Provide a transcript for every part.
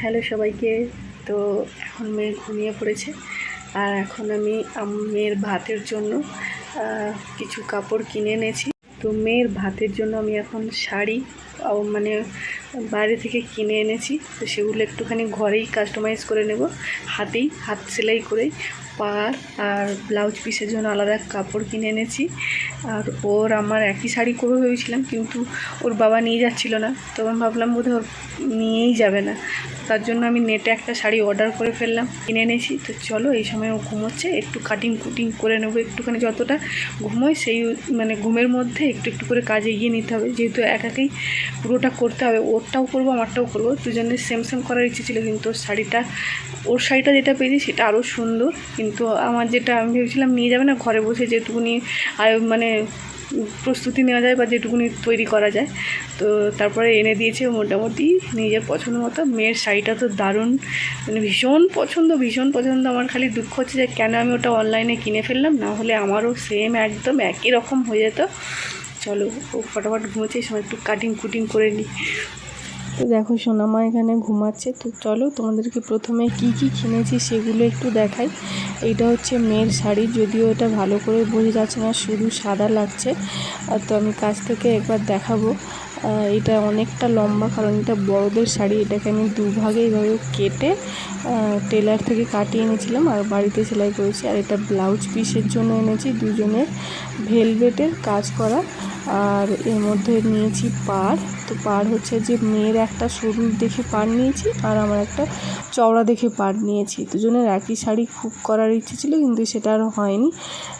Hello সবাইকে। তো এখন মেয়ে ঘুমিয়ে পড়েছে। আর এখন আমি মেয়ের ভাতের জন্য কিছু কাপড় কিনে এনেছি। তো মেয়ের ভাতের জন্য আমি এখন শাড়ি মানে বাইরে থেকে কিনে এনেছি। তো সেগুলো একটুখানি ঘরেই কাস্টমাইজ করে নেব। হাতেই, হাত সেলাই করেই পার আর ব্লাউজ পিসের জন্য আলাদা কাপড় কিনে এনেছি। আর ওর আমার একই শাড়ি করব ভেবেছিলাম, কিন্তু ওর বাবা নিয়ে যাচ্ছিল না। তখন ভাবলাম বোধহয় ওর নিয়েই যাবে না। তার জন্য আমি নেটে একটা শাড়ি অর্ডার করে ফেললাম, কিনে এনেছি। তো চলো, এই সময় ও ঘুমোচ্ছে, একটু কাটিং কুটিং করে নেব। একটুখানি যতটা ঘুমোয় সেই মানে ঘুমের মধ্যে একটু একটু করে কাজে এগিয়ে নিতে হবে। যেহেতু একাকেই পুরোটা করতে হবে, ওরটাও করব, আমারটাও করব। দুজনের সেম সেম করার ইচ্ছে ছিল, কিন্তু শাড়িটা, ওর শাড়িটা যেটা পেয়েছি সেটা আরও সুন্দর। কিন্তু আমার যেটা, আমি ভেবেছিলাম নিয়ে যাবে না, ঘরে বসে যেটুকুনি মানে প্রস্তুতি নেওয়া যায় বা যেটুকুনি তৈরি করা যায়। তো তারপরে এনে দিয়েছে মোটামুটি নিজের পছন্দ মতো। মেয়ের শাড়িটা তো দারুণ মানে ভীষণ পছন্দ ভীষণ পছন্দ। আমার খালি দুঃখ হচ্ছে যে কেন আমি ওটা অনলাইনে কিনে ফেললাম, না হলে আমারও সেম একদম একই রকম হয়ে যেত। চলো, ও ফটাফট ঘুমোচ্ছে সময় একটু কাটিং কুটিং করে নিই। তো দেখো, সোনামা এখানে ঘুমাচ্ছে, তো চলো তোমাদেরকে প্রথমে কি কি কিনেছি সেগুলো একটু দেখাই। এইটা হচ্ছে মেয়ের শাড়ি, যদিও এটা ভালো করে বোঝা যাচ্ছে না, শুধু সাদা লাগছে। আর তো আমি কাছ থেকে একবার দেখাবো। এটা অনেকটা লম্বা, কারণ এটা বড়দের শাড়ি, এটাকে আমি দুভাগে এইভাবে কেটে টেলার থেকে কাটিয়ে এনেছিলাম আর বাড়িতে সেলাই করেছি। আর এটা ব্লাউজ পিসের জন্য এনেছি, দুজনের ভেলভেটের কাজ করা। আর এর মধ্যে নিয়েছি পাড়। তো পার হচ্ছে যে মেয়ের একটা সরু দেখে পাড় নিয়েছি আর আমার একটা চওড়া দেখে পাড় নিয়েছি। দুজনের একই শাড়ি খুব করার ইচ্ছে ছিল কিন্তু সেটা আর হয়নি।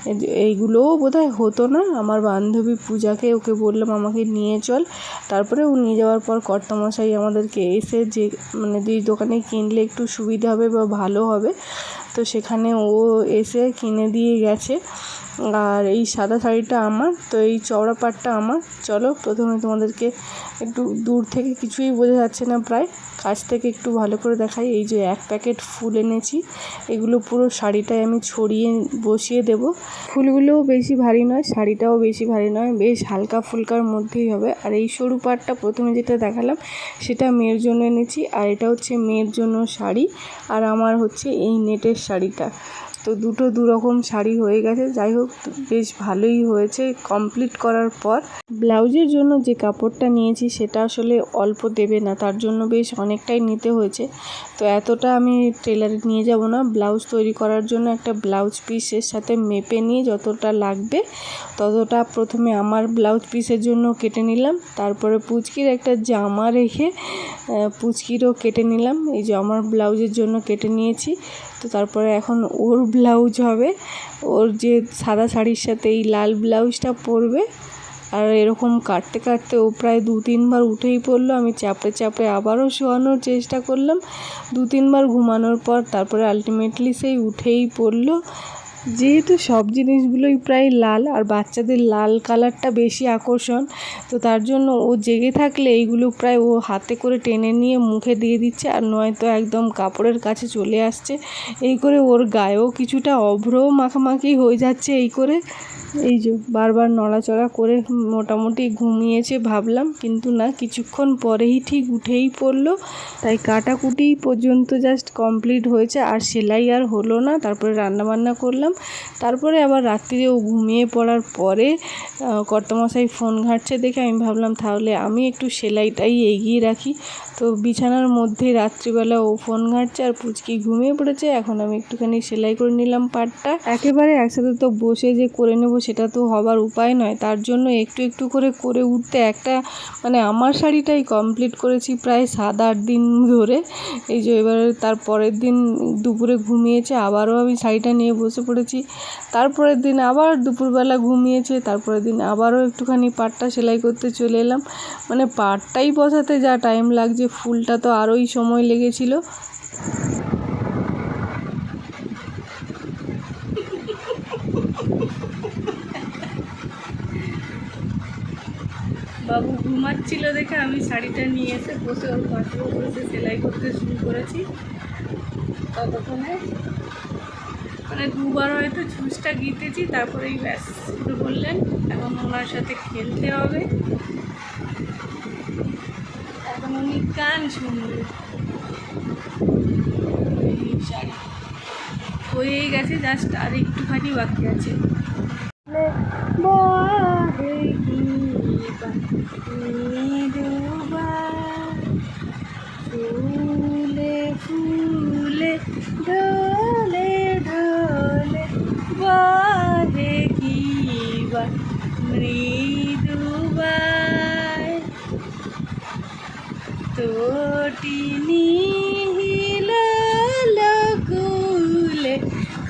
এই- এইগুলোও বোধহয় হতো না। আমার বান্ধবী পূজাকে ওকে বললাম, আমাকে নিয়ে চল। তারপরে ও নিয়ে যাওয়ার পর কর্তামশাই আমাদেরকে এসে যে মানে যে দোকানে কিনলে একটু সুবিধা হবে বা ভালো হবে, তো সেখানে ও এসে কিনে দিয়ে গেছে। আর এই সাদা শাড়িটা আমার, তো এই চওড়া পাটটা আমার। চলো, প্রথমে তোমাদেরকে একটু দূর থেকে কিছুই বোঝা যাচ্ছে না প্রায়। কাছ থেকে একটু ভালো করে দেখাই। এই যে এক প্যাকেট ফুল এনেছি। এগুলো পুরো শাড়িটায় আমি ছড়িয়ে বসিয়ে দেব। ফুলগুলোও বেশি ভারী নয়, শাড়িটাও বেশি ভারী নয়, বেশ হালকা ফুলকার মধ্যেই হবে। আর এই সরু পাটটা প্রথমে যেটা দেখালাম, সেটা মেয়ের জন্য এনেছি। আর এটা হচ্ছে মেয়ের জন্য শাড়ি। আর আমার হচ্ছে এই নেটের শাড়িটা। তো দুটো দু রকম শাড়ি হয়ে গেছে। যাই হোক, বেশ ভালোই হয়েছে কমপ্লিট করার পর। ব্লাউজের জন্য যে কাপড়টা নিয়েছি, সেটা আসলে অল্প দেবে না, তার জন্য বেশ অনেকটাই নিতে হয়েছে। তো এতটা আমি টেলারে নিয়ে যাব না। ব্লাউজ তৈরি করার জন্য একটা ব্লাউজ পিসের সাথে মেপে নিয়ে যতটা লাগবে, ততটা প্রথমে আমার ব্লাউজ পিসের জন্য কেটে নিলাম। তারপরে পুচকির একটা জামা রেখে পুচকিরও কেটে নিলাম। এই যে আমার ব্লাউজের জন্য কেটে নিয়েছি। তো তারপরে এখন ওর ব্লাউজ হবে। ওর যে সাদা শাড়ির সাথে এই লাল ব্লাউজটা পরবে, আর এরকম কাটতে কাটতে ও প্রায় দু তিনবার উঠেই পড়ল। আমি চাপড়ে চাপড়ে আবারও শোয়ানোর চেষ্টা করলাম। দু তিনবার ঘুমানোর পর তারপরে আলটিমেটলি সেই উঠেই পড়ল। যেহেতু সব জিনিসগুলোই প্রায় লাল আর বাচ্চাদের লাল কালারটা বেশি আকর্ষণ, তো তার জন্য ও জেগে থাকলে এইগুলো প্রায় ও হাতে করে টেনে নিয়ে মুখে দিয়ে দিচ্ছে আর নয়তো একদম কাপড়ের কাছে চলে আসছে। এই করে ওর গায়েও কিছুটা অভ্র মাখামাখি হয়ে যাচ্ছে এই করে। এই যে বারবার নড়াচড়া করে মোটামুটি ঘুমিয়েছে ভাবলাম, কিন্তু না, কিছুক্ষণ পরেই ঠিক উঠেই পড়ল। তাই কাটাকুটি পর্যন্ত জাস্ট কমপ্লিট হয়েছে আর সেলাই আর হলো না, তারপরে রান্নাবান্না করলাম। তারপরে আবার রাত্রিরে ও ঘুমিয়ে পড়ার পরে কর্তামশাই ফোন ঘাঁটছে দেখে আমি ভাবলাম, তাহলে আমি একটু সেলাইটাই এগিয়ে রাখি। তো বিছানার মধ্যে রাত্রিবেলা ও ফোন ঘাঁটছে আর পুচকি ঘুমিয়ে পড়েছে। এখন আমি একটুখানি সেলাই করে নিলাম পাটটা। একেবারে একসাথে তো বসে যে করে নেব সেটা তো হবার উপায় নয়। তার জন্য একটু একটু করে করে উঠতে একটা মানে আমার শাড়িটাই কমপ্লিট করেছি প্রায় সাত আট দিন ধরে। এই যে এবারে তার পরের দিন দুপুরে ঘুমিয়েছে, আবারও আমি শাড়িটা নিয়ে বসে পড়েছি তারপরের দিন আবার দুপুরবেলা ঘুমিয়েছে, তারপরের দিন আবারও একটুখানি পাটটা সেলাই করতে চলে এলাম। মানে পাটটাই বসাতে যা টাইম লাগছে, ফুলটা তো আরোই সময় লেগেছিল। বাবু ঘুমাচ্ছিল দেখে আমি শাড়িটা নিয়ে এসে বসে ওর পাশে বসে সেলাই করতে শুরু করেছি। ততক্ষণে মানে দুবার হয়তো জুসটা গিতেছি তারপরেই ব্যাস, শুরু করলেন এখন ওনার সাথে খেলতে হবে। এখন উনি গান শুনবে। শাড়ি হয়েই গেছে, জাস্ট আর একটুখানি বাকি আছে। ফুলে ফুলে তোটিনি হিলকুলে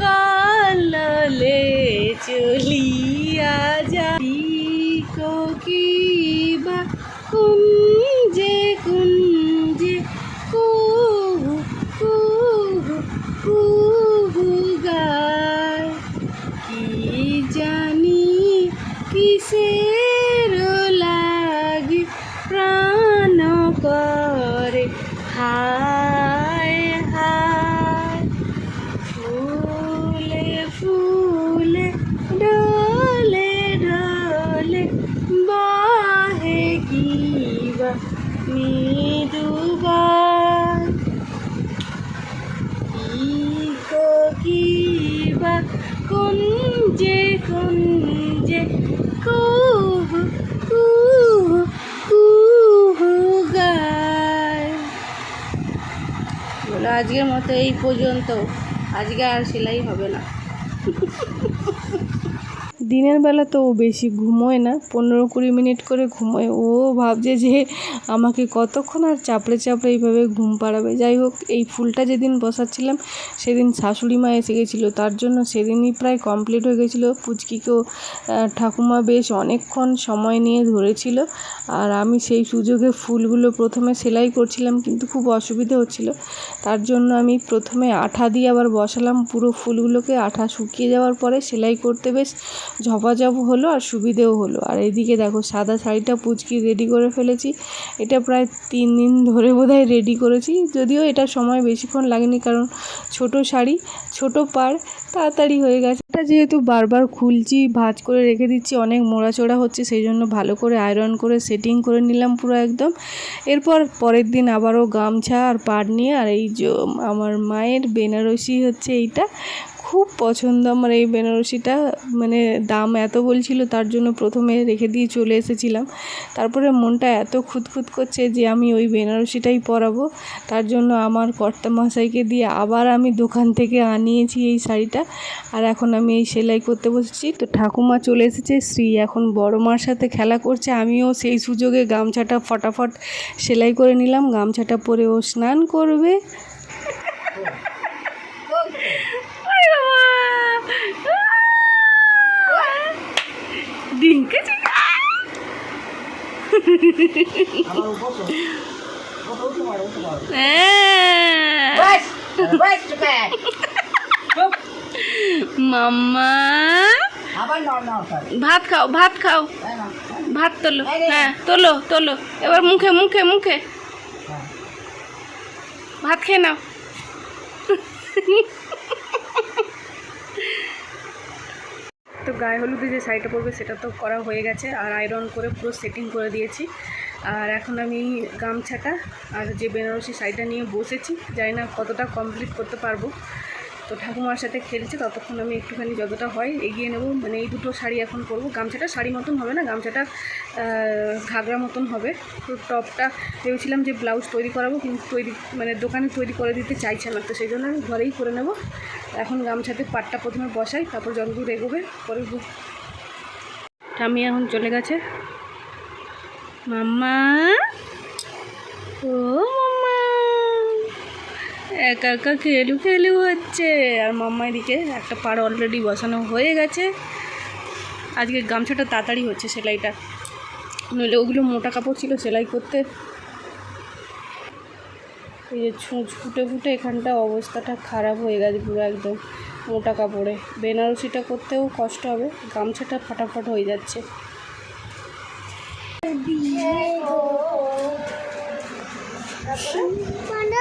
কাললে চলিয়া যাই কিবা কুঞ্জে কুঞ্জে, কুহু কুহু কুহু গায়। কি জানি কিসের কুঞ্জে কুঞ্জে কুহু কুহু কুহু গায়। বলো, আজকের মতো এই পর্যন্ত। আজকে আর সেলাই হবে না। দিনের বেলা তো ও বেশি ঘুমোয় না। পনেরো কুড়ি মিনিট করে ঘুমোয়। ও ভাবছে যে আমাকে কতক্ষণ আর চাপড়ে চাপড়ে এইভাবে ঘুম পাড়াবে। যাই হোক, এই ফুলটা যেদিন বসাচ্ছিলাম, সেদিন শাশুড়ি মা এসে গেছিল। তার জন্য সেদিনই প্রায় কমপ্লিট হয়ে গেছিল। পুচকিকেও ঠাকুমা বেশ অনেকক্ষণ সময় নিয়ে ধরেছিল। আর আমি সেই সুযোগে ফুলগুলো প্রথমে সেলাই করছিলাম, কিন্তু খুব অসুবিধে হচ্ছিল। তার জন্য আমি প্রথমে আঠা দিয়ে আবার বসালাম। পুরো ফুলগুলোকে আঠা শুকিয়ে যাওয়ার পরে সেলাই করতে বেশ ঝপাঝপ হলো আর সুবিধেও হলো। আর এদিকে দেখো সাদা শাড়িটা পুচকি রেডি করে ফেলেছি। এটা প্রায় তিন দিন ধরে বোধহয় রেডি করেছি। যদিও এটা সময় বেশিক্ষণ লাগেনি কারণ ছোট শাড়ি, ছোট পাড় তাড়াতাড়ি হয়ে গেছে। এটা যেহেতু বারবার খুলছি, ভাঁজ করে রেখে দিচ্ছি, অনেক মোড়াচোড়া হচ্ছে, সেই জন্য ভালো করে আয়রন করে সেটিং করে নিলাম পুরো একদম। এরপর পরের দিন আবারও গামছা আর পাড় নিয়ে, আর এই আমার মায়ের বেনারসি হচ্ছে এইটা খুব পছন্দ আমার এই বেনারসিটা। মানে দাম এত বলছিল, তার জন্য প্রথমে রেখে দিয়ে চলে এসেছিলাম। তারপরে মনটা এত খুঁতখুত করছে যে আমি ওই বেনারসিটাই পরাবো। তার জন্য আমার কর্তা মশাইকে দিয়ে আবার আমি দোকান থেকে আনিয়েছি এই শাড়িটা। আর এখন আমি এই সেলাই করতে বসেছি। তো ঠাকুমা চলে এসেছে, শ্রী এখন বড় মার সাথে খেলা করছে। আমিও সেই সুযোগে গামছাটা ফটাফট সেলাই করে নিলাম। গামছাটা পরে ও স্নান করবে। মাম্মা। করে ভাত খাও ভাত খাও। ভাত তোলো হ্যাঁ তোলো তোলো। এবার মুখে মুখে মুখে। হ্যাঁ। ভাত খেয়ে নাও। গায়ে হলুদে যে শাড়িটা পরবে সেটা তো করা হয়ে গেছে। আর আয়রন করে পুরো সেটিং করে দিয়েছি। আর এখন আমি গামছাটা আর যে বেনারসি শাড়িটা নিয়ে বসেছি, জানি না কতটা কমপ্লিট করতে পারব। তো ঠাকুমার সাথে খেলছে, ততক্ষণ আমি একটুখানি যতটা হয় এগিয়ে নেব। মানে এই দুটো শাড়ি এখন পরবো। গামছাটা শাড়ি মতন হবে না, গামছাটা ঘাগরা মতন হবে। তো টপটা ভেবেছিলাম যে ব্লাউজ তৈরি করাবো, কিন্তু তৈরি মানে দোকানে তৈরি করে দিতে চাইছে না তো সেই জন্য আমি ঘরেই করে নেব। এখন গামছাতে পাটটা প্রথমে বসাই, তারপর যতদূর এগোবে পরে ঠাম্মি এখন চলে গেছে। মাম্মা! ও একা একা খেলু খেলু হচ্ছে। আর মাম্মা এদিকে একটা পাড় অলরেডি বসানো হয়ে গেছে। আজকে গামছাটা তাড়াতাড়ি হচ্ছে সেলাইটা। নইলে ওগুলো মোটা কাপড় ছিল সেলাই করতে। এই যে ছুঁচ ফুটে ফুটে এখানটা অবস্থাটা খারাপ হয়ে গেছে পুরো একদম মোটা কাপড়ে। বেনারসিটা করতেও কষ্ট হবে, গামছাটা ফাটাফাট হয়ে যাচ্ছে।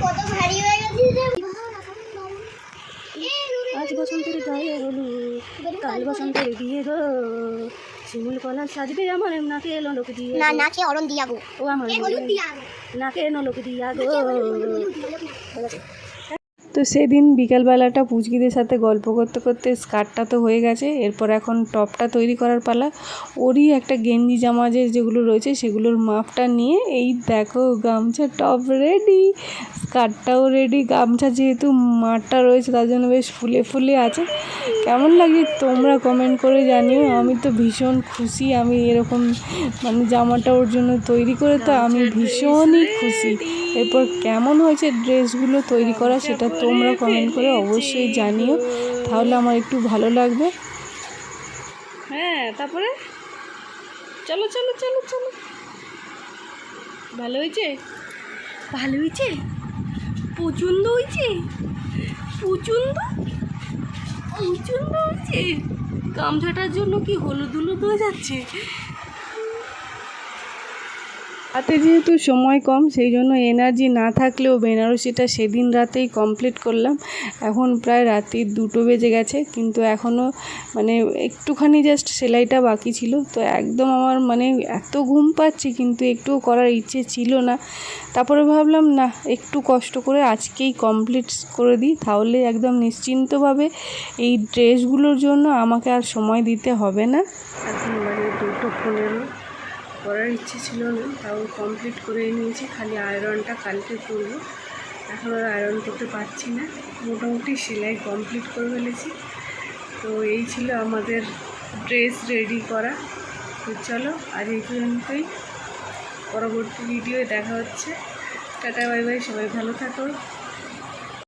কত ভারী হয়ে আজ বসন্তের গায়ে হলুদ কাল বসন্তের বিয়ে গো। শিমুল কলা সাজবে আমার নাকে এলো লোক দিয়ে না না খেয়ে অরণ দিয়া গো। ও আমার নাকে এলো লোক দিয়া গো হলুদ দিয়া গো। তো সেদিন বিকালবেলাটা পুচকিদের সাথে গল্প করতে করতে স্কার্টটা তো হয়ে গেছে এরপর এখন টপটা তৈরি করার পালা। ওরই একটা গেঞ্জি জামা যে যেগুলো রয়েছে সেগুলোর মাপটা নিয়ে এই দেখো গামছা টপ রেডি স্কার্টটাও রেডি গামছা যেহেতু মাঠটা রয়েছে তার জন্য বেশ ফুলে ফুলে আছে। কেমন লাগে তোমরা কমেন্ট করে জানিও আমি তো ভীষণ খুশি আমি এরকম মানে জামাটা ওর জন্য তৈরি করে তো আমি ভীষণই খুশি। এরপর কেমন হয়েছে ড্রেসগুলো তৈরি করা সেটা তোমরা কমেন্ট করে অবশ্যই জানিও। তাহলে আমার একটু ভালো লাগবে। হ্যাঁ তারপরে? চলো চলো চলো চলো। ভালো হয়েছে? ভালো হয়েছে? পছন্দ হয়েছে? পছন্দ পছন্দ হয়েছে? গামছাটার জন্য কি হলুদ হলুদ হয়ে যাচ্ছে? হাতে যেহেতু সময় কম, সেই জন্য এনার্জি না থাকলেও বেনারসিটা সেদিন রাতেই কমপ্লিট করলাম। এখন প্রায় রাত্রির দুটো বেজে গেছে, কিন্তু এখনও মানে একটুখানি জাস্ট সেলাইটা বাকি ছিল। তো একদম আমার মানে এত ঘুম পাচ্ছি, কিন্তু একটুও করার ইচ্ছে ছিল না। তারপরে ভাবলাম, না, একটু কষ্ট করে আজকেই কমপ্লিট করে দিই। তাহলে একদম নিশ্চিন্তভাবে এই ড্রেসগুলোর জন্য আমাকে আর সময় দিতে হবে না। এখন বাজে দুটো পনেরো। করার ইচ্ছে ছিল না, তাও কমপ্লিট করে নিয়েছি, খালি আয়রনটা কালকে করব। এখন আর আয়রন করতে পারছি না, মোটামুটি সেলাই কমপ্লিট করে ফেলেছি। তো এই ছিল আমাদের ড্রেস রেডি করা। তো চলো, আজ এই পর্যন্তই। পরবর্তী ভিডিওয়ে দেখা হচ্ছে। টাটা বাই বাই সবাই ভালো থাকো।